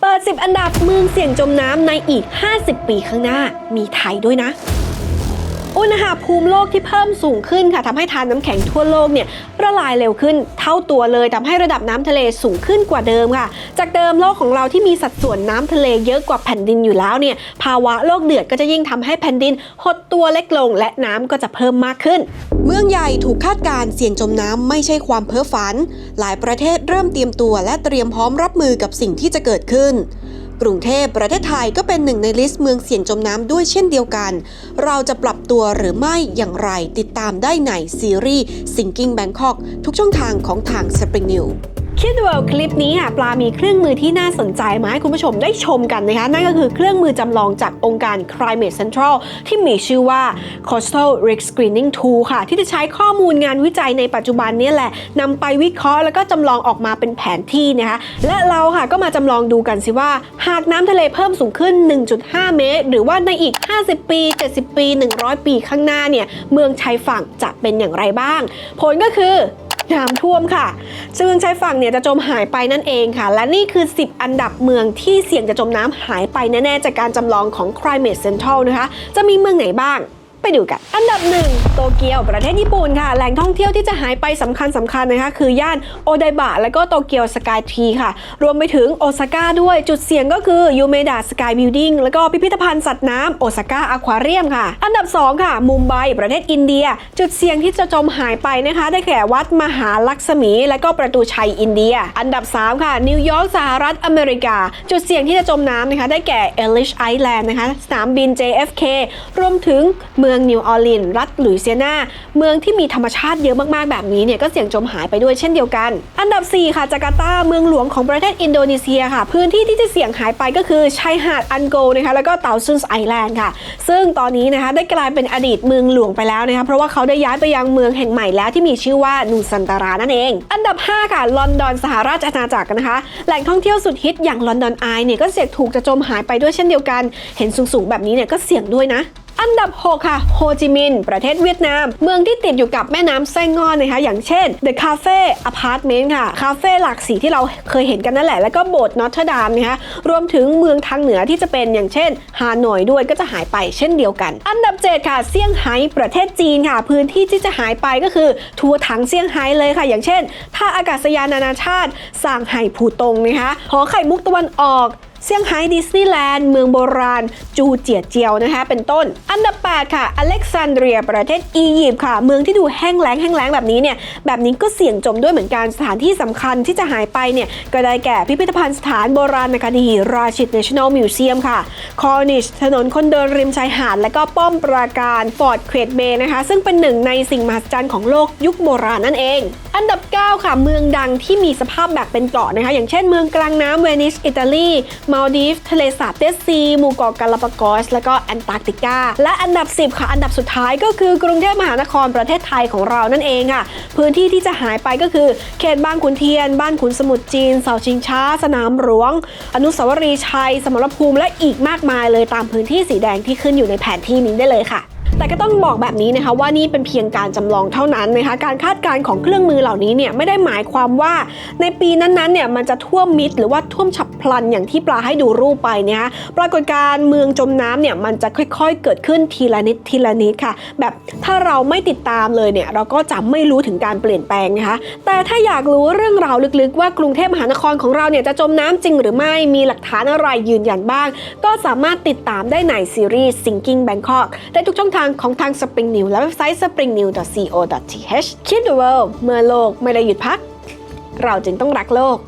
เปิด 10 อันดับเมืองเสี่ยงจมน้ำในอีก 50 ปีข้างหน้า มีไทยด้วยนะ อุณหภูมิโลกที่เพิ่มสูงขึ้นค่ะทำให้ทานน้ำแข็งทั่วโลกเนี่ยละลายเร็วขึ้นเท่าตัวเลยทำให้ระดับน้ำทะเลสูงขึ้นกว่าเดิมค่ะ จากเดิมโลกของเราที่มีสัดส่วนน้ำทะเลเยอะกว่าแผ่นดินอยู่แล้วเนี่ยภาวะโลกเดือดก็จะยิ่งทำให้แผ่นดินหดตัวเล็กลง และน้ำก็จะเพิ่มมากขึ้น เมืองใหญ่ถูกคาดการณ์เสี่ยงจมน้ำไม่ใช่ความเพ้อฝัน หลายประเทศเริ่มเตรียมตัวและเตรียมพร้อมรับมือกับสิ่งที่จะเกิดขึ้น กรุงเทพประเทศไทยก็เป็นหนึ่งในลิสต์เมืองเสี่ยงจมน้ำด้วยเช่นเดียวกัน เราจะปรับตัวหรือไม่อย่างไรติดตามได้ในซีรีส์ Sinking Bangkok ทุกช่องทางของทาง Spring New คิดดูเอาคลิปนี้อะปลามีเครื่องมือที่น่าสนใจมาให้คุณผู้ชมได้ชมกันนะคะ นั่นก็คือเครื่องมือจำลองจากองค์การ Climate Central ที่มีชื่อว่า Coastal Risk Screening Tool ค่ะ ที่จะใช้ข้อมูลงานวิจัยในปัจจุบันนี้แหละนำไปวิเคราะห์แล้วก็จำลองออกมาเป็นแผนที่นะคะ และเราค่ะก็มาจำลองดูกันสิว่า หากน้ำทะเลเพิ่มสูงขึ้น 1.5 เมตร หรือว่าในอีก 50 ปี 70 ปี 100 ปีข้างหน้าเนี่ยเมืองชายฝั่งจะเป็นอย่างไรบ้าง ผลก็คือ น้ำท่วมค่ะ ซึ่งเมืองชายฝั่งเนี่ยจะจมหายไปนั่นเองค่ะ และนี่คือ 10 อันดับเมืองที่เสี่ยงจะจมน้ำหายไปแน่ๆจากการจำลองของ Climate Central นะคะ จะมีเมืองไหนบ้าง ไปดูกัน อันดับหนึ่งโตเกียวประเทศญี่ปุ่นค่ะ แหล่งท่องเที่ยวที่จะหายไปสำคัญสำคัญนะคะ คือย่านโอไดบะและก็โตเกียวสกายทรีค่ะ รวมไปถึงโอซาก้าด้วยจุดเสี่ยงก็คือยูเมดะสกายบิลดิ้งแล้วก็พิพิธภัณฑ์สัตว์น้ำโอซาก้าอควาเรียมค่ะ อันดับ 2 ค่ะ มุมไบประเทศอินเดีย จุดเสี่ยงที่จะจมหายไปนะคะ ได้แก่วัดมหาลักษมี และก็ประตูชัยอินเดีย อันดับ 3 ค่ะ นิวยอร์กสหรัฐอเมริกา จุดเสี่ยงที่จะจมน้ำนะคะ ได้แก่เอลิชไอแลนด์นะคะสนามบิน JFK รวมถึงเมืองืองนิวออร์ลีนส์รัฐหลุยเซียนา เมืองที่มีธรรมชาติเยอะมากๆแบบนี้เนี่ยก็เสี่ยงจมหายไปด้วยเช่นเดียวกัน อันดับ 4 ค่ะจาการ์ตาเมืองหลวงของประเทศอินโดนีเซียค่ะ พื้นที่ที่จะเสี่ยงหายไปก็คือชายหาดอันโกนะคะแล้วก็เตาซุนส์ไอแลนด์ค่ะ ซึ่งตอนนี้นะคะได้กลายเป็นอดีตเมืองหลวงไปแล้วนะคะเพราะว่าเขาได้ย้ายไปยังเมืองแห่งใหม่แล้วที่มีชื่อว่านูซันตารานั่นเอง อันดับ 5 ค่ะลอนดอนสหราชอาณาจักรนะคะ แหล่งท่องเที่ยวสุดฮิตอย่างลอนดอนไอเนี่ยก็เสี่ยงถูกจะจมหายไปด้วยเช่นเดียวกัน เห็นสูงๆแบบนี้เนี่ยก็เสี่ยงด้วยนะ อันดับ 6 ค่ะ โฮจิมินห์ประเทศเวียดนาม เมืองที่ติดอยู่กับแม่น้ำไส้งอนนะคะ อย่างเช่น The Cafe Apartment ค่ะ คาเฟ่หลากสีที่เราเคยเห็นกันนั่นแหละ แล้วก็โบสถ์นอตเทอร์ดามนะคะ รวมถึงเมืองทางเหนือที่จะเป็นอย่างเช่นฮานอยด้วยก็จะหายไปเช่นเดียวกัน อันดับ 7 ค่ะเซี่ยงไฮ้ประเทศจีนค่ะ พื้นที่ที่จะหายไปก็คือทัวร์ถังเซี่ยงไฮ้เลยค่ะ อย่างเช่นท่าอากาศยานนานาชาติสางไห่ผูตงนะคะหอไข่มุกตะวันออก เซี่ยงไฮ้ดิสนีย์แลนด์เมืองโบราณ จูเจียเจียวนะคะเป็นต้น อันดับ 8 ค่ะ อเล็กซานเดรีย ประเทศอียิปต์ค่ะ เมืองที่ดูแห้งแล้งแห้งแล้งแบบนี้เนี่ยแบบนี้ก็เสี่ยงจมด้วยเหมือนกันสถานที่สำคัญที่จะหายไปเนี่ยก็ได้แก่พิพิธภัณฑ์สถานโบราณคดีราชิต National Museum ค่ะคอร์นิชถนนคนเดินริมชายหาด และก็ป้อมปราการฟอร์ดเควดเบย์นะคะ ซึ่งเป็นหนึ่งในสิ่งมหัศจรรย์ของโลกยุคโบราณนั่นเอง อันดับ 9 ค่ะ เมืองดังที่มีสภาพแบบเป็นเกาะนะคะ อย่างเช่นเมืองกลางน้ำเวนิสอิตาลีมาลดีฟทะเลสาบเตสซี หมู่เกาะกาลาปากอส และก็แอนตาร์กติกา และอันดับ 10 ค่ะ อันดับสุดท้ายก็คือกรุงเทพมหานครประเทศไทยของเรานั่นเองค่ะ พื้นที่ที่จะหายไปก็คือ เขตบ้านขุนเทียน บ้านขุนสมุทรจีน เสาชิงช้า สนามหลวง อนุสาวรีย์ชัย สมรภูมิ และอีกมากมายเลยตามพื้นที่สีแดงที่ขึ้นอยู่ในแผนที่นี้ได้เลยค่ะแต่ก็ต้องบอกแบบนี้นะคะว่านี่เป็นเพียงการจำลองเท่านั้นนะคะการคาดการณ์ของเครื่องมือเหล่านี้เนี่ยไม่ได้หมายความว่าในปีนั้นๆเนี่ยมันจะท่วมมิดหรือว่าท่วมฉับ พลันอย่างที่ปลาให้ดูรูปไปนะคะปรากฏการเมืองจมน้ำเนี่ยมันจะค่อยๆ เกิดขึ้นทีละนิดทีละนิดค่ะ แบบถ้าเราไม่ติดตามเลยเนี่ยเราก็จะไม่รู้ถึงการเปลี่ยนแปลงนะคะ แต่ถ้าอยากรู้เรื่องราวลึกๆ ว่ากรุงเทพมหานครของเราเนี่ยจะจมน้ำจริงหรือไม่มีหลักฐานอะไรยืนยันบ้าง ก็สามารถติดตามได้ในซีรีส์ Sinking Bangkok ได้ทุกช่องทางของทาง Spring New และเว็บไซต์ springnew.co.th Keep the world เมื่อโลกไม่ได้หยุดพัก เราจึงต้องรักโลก